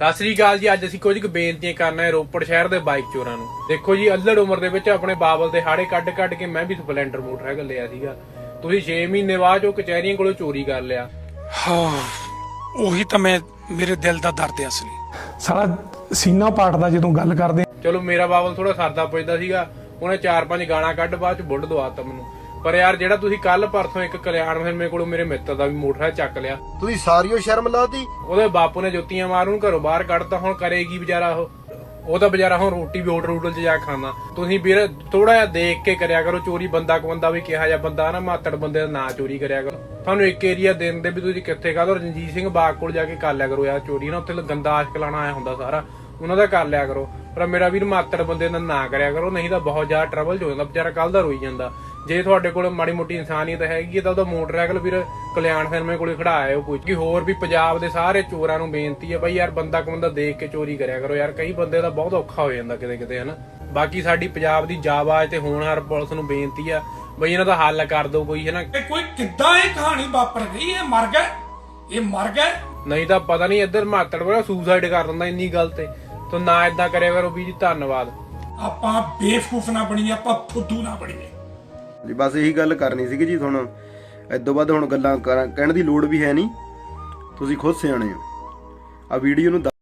ਸਤਿ ਸ੍ਰੀ ਅਕਾਲ ਜੀ ਅੱਜ ਅਸੀਂ ਕੁਝ ਕੁ ਬੇਨਤੀਆਂ ਕਰਨਾ ਹੈ ਰੋਪੜ ਸ਼ਹਿਰ ਦੇ ਬਾਈਕ ਚੋਰਾਂ ਨੂੰ। ਦੇਖੋ ਜੀ ਅੱਲੜ ਉਮਰ ਦੇ ਵਿੱਚ ਆਪਣੇ ਬਾਬਲ ਦੇ ਹਾੜੇ ਕੱਢ ਕੱਢ ਕੇ ਮੈਂ ਵੀ ਸਪਲੈਂਡਰ ਮੋਟਰਸਾਈਕਲ ਲਿਆ ਸੀਗਾ। ਤੁਸੀਂ 6 ਮਹੀਨੇ ਬਾਅਦ ਉਹ ਕਚਹਿਰੀਆਂ ਕੋਲੋਂ ਚੋਰੀ ਕਰ ਲਿਆ। ਹਾਂ ਉਹੀ ਤਾਂ ਮੈਂ ਮੇਰੇ ਦਿਲ ਦਾ ਦਰਦ ਹੈ ਅਸਲੀ। ਸਾਲਾ ਸੀਨਾ ਪਾਟਦਾ ਜਦੋਂ ਗੱਲ ਕਰਦੇ ਚਲੋ ਮੇਰਾ ਬਾਬਲ ਥੋੜਾ ਸਰਦਾ ਪੁੱਜਦਾ ਸੀਗਾ ਉਹਨੇ ਚਾਰ ਪੰਜ ਗਾਣਾ ਕੱਢ ਬਾਅਦ ਚ ਬੁੱਢ ਦਵਾਤਾ ਮੈਨੂੰ। ਪਰ ਯਾਰ ਜਿਹੜਾ ਤੁਸੀਂ ਕੱਲ ਪਰਸੋਂ ਇੱਕ ਕਲਿਆਣ ਫਿਰ ਮੇਰੇ ਕੋਲੋਂ ਮੇਰੇ ਮਿੱਤਰ ਦਾ ਵੀ ਮੋਟਰਸਾਈਕਲ ਚੱਕ ਲਿਆ। ਤੁਸੀਂ ਸਾਰੀਓ ਸ਼ਰਮ ਲਾਤੀ? ਉਹਦੇ ਬਾਪੂ ਨੇ ਜੁੱਤੀਆਂ ਮਾਰ ਉਹਨੂੰ ਘਰੋਂ ਬਾਹਰ ਕੱਢਤਾ ਹੁਣ ਕਰੇਗੀ ਵਿਚਾਰਾ ਉਹ। ਉਹ ਤਾਂ ਵਿਚਾਰਾ ਹੁਣ ਰੋਟੀ ਵੀ ਹੋਟਲ ਹੋਟਲ 'ਚ ਜਾ ਖਾਂਦਾ। ਤੁਸੀਂ ਵੀਰ ਥੋੜਾ ਜਿਹਾ ਦੇਖ ਕੇ ਕਰਿਆ ਕਰੋ ਚੋਰੀ ਬੰਦਾ ਕੋ ਬੰਦਾ ਵੀ ਕਿਹਾ ਜਾਂ ਬੰਦਾ ਨਾ ਮਾਤੜ ਬੰਦੇ ਦਾ ਨਾਂ ਚੋਰੀ ਕਰਿਆ ਕਰੋ। ਤੁਹਾਨੂੰ ਇੱਕ ਏਰੀਆ ਦੇਣ ਦੇ ਵੀ ਤੁਸੀਂ ਕਿੱਥੇ ਕਾਹਦੋਂ ਰਣਜੀਤ ਸਿੰਘ ਬਾਗ ਕੋਲ ਜਾ ਕੇ ਕਰ ਲਿਆ ਕਰੋ ਯਾਰ ਚੋਰੀ ਨਾ ਉੱਥੇ ਗੰਦਾ ਆਸ਼ਕ ਲਾਣਾ ਆਇਆ ਹੁੰਦਾ ਸਾਰਾ। ਉਹਨਾਂ ਦਾ ਕਰ ਲਿਆ ਕਰੋ। ਪਰ ਮੇਰਾ ਵੀਰ ਮਾਤੜ ਬੰਦੇ ਦਾ ਨਾਂ ਕਰਿਆ ਕਰੋ ਨਹੀਂ ਤਾਂ ਬਹੁਤ ਜ਼ਿਆਦਾ ਟਰਬਲ ਹੋ ਜਾਂਦਾ ਵਿਚਾਰਾ ਕੱਲ ਦਾ ਰੋਈ ਜਾਂਦਾ। ਜੇ ਤੁਹਾਡੇ ਕੋਲ ਮਾੜੀ ਮੋਟੀ ਇਨਸਾਨੀਅਤ ਹੈਗੀ ਹੈ ਤਾਂ ਉਹਦਾ ਮੋਟਰਸਾਈਕਲ ਵੀਰ ਕਲਿਆਣ ਫਿਰਮੇ ਕੋਲੇ ਖੜਾਇਆ ਕੋਈ। ਕਿ ਹੋਰ ਵੀ ਪੰਜਾਬ ਦੇ ਸਾਰੇ ਚੋਰਾਂ ਨੂੰ ਬੇਨਤੀ ਹੈ ਬਈ ਯਾਰ ਬੰਦਾ ਕੋ ਬੰਦਾ ਦੇਖ ਕੇ ਚੋਰੀ ਕਰਿਆ ਕਰੋ ਯਾਰ ਕਈ ਬੰਦੇ ਦਾ ਬਹੁਤ ਔਖਾ ਹੋ ਜਾਂਦਾ ਕਿਤੇ ਕਿਤੇ ਹਨਾ। ਬਾਕੀ ਸਾਡੀ ਪੰਜਾਬ ਦੀ ਜਾਬਾਜ਼ ਤੇ ਹੋਣਹਾਰ ਪੁਲਿਸ ਨੂੰ ਬੇਨਤੀ ਆ ਬਈ ਇਹਨਾਂ ਦਾ ਹੱਲ ਕਰ ਦਿਓ ਕੋਈ ਹਨਾ। ਇਹ ਕੋਈ ਕਿੱਦਾਂ ਇਹ ਕਹਾਣੀ ਵਾਪਰ ਗਈ? ਇਹ ਮਰ ਗਏ ਇਹ ਮਰ ਗਏ ਨਹੀਂ ਤਾਂ ਪਤਾ ਨਹੀਂ ਇੱਧਰ ਮਾਤੜ ਬੜਾ ਸੁਸਾਈਡ ਕਰ ਦਿੰਦਾ ਇੰਨੀ ਗੱਲ ਤੇ। ਤੂੰ ਨਾ ਇਦਾਂ ਕਰਿਆ ਕਰੋ ਵੀ ਜੀ ਧੰਨਵਾਦ। ਆਪਾਂ ਬੇਵਕੂਫ ਨਾ ਬਣੀਏ ਆਪਾਂ ਫੁੱਦੂ ਨਾ ਬਣੀਏ। ਜੀ ਬਸ ਇਹੀ ਗੱਲ ਕਰਨੀ ਸੀਗੀ ਜੀ ਹੁਣ ਇਦੋਂ ਬਾਅਦ ਹੁਣ ਗੱਲਾਂ ਕਰਾਂ- ਕਹਿਣ ਦੀ ਲੋੜ ਵੀ ਹੈ ਨਹੀਂ। ਤੁਸੀਂ ਖੁਦ ਸਿਆਣੇ ਹੋ। ਆ ਵੀਡੀਓ ਨੂੰ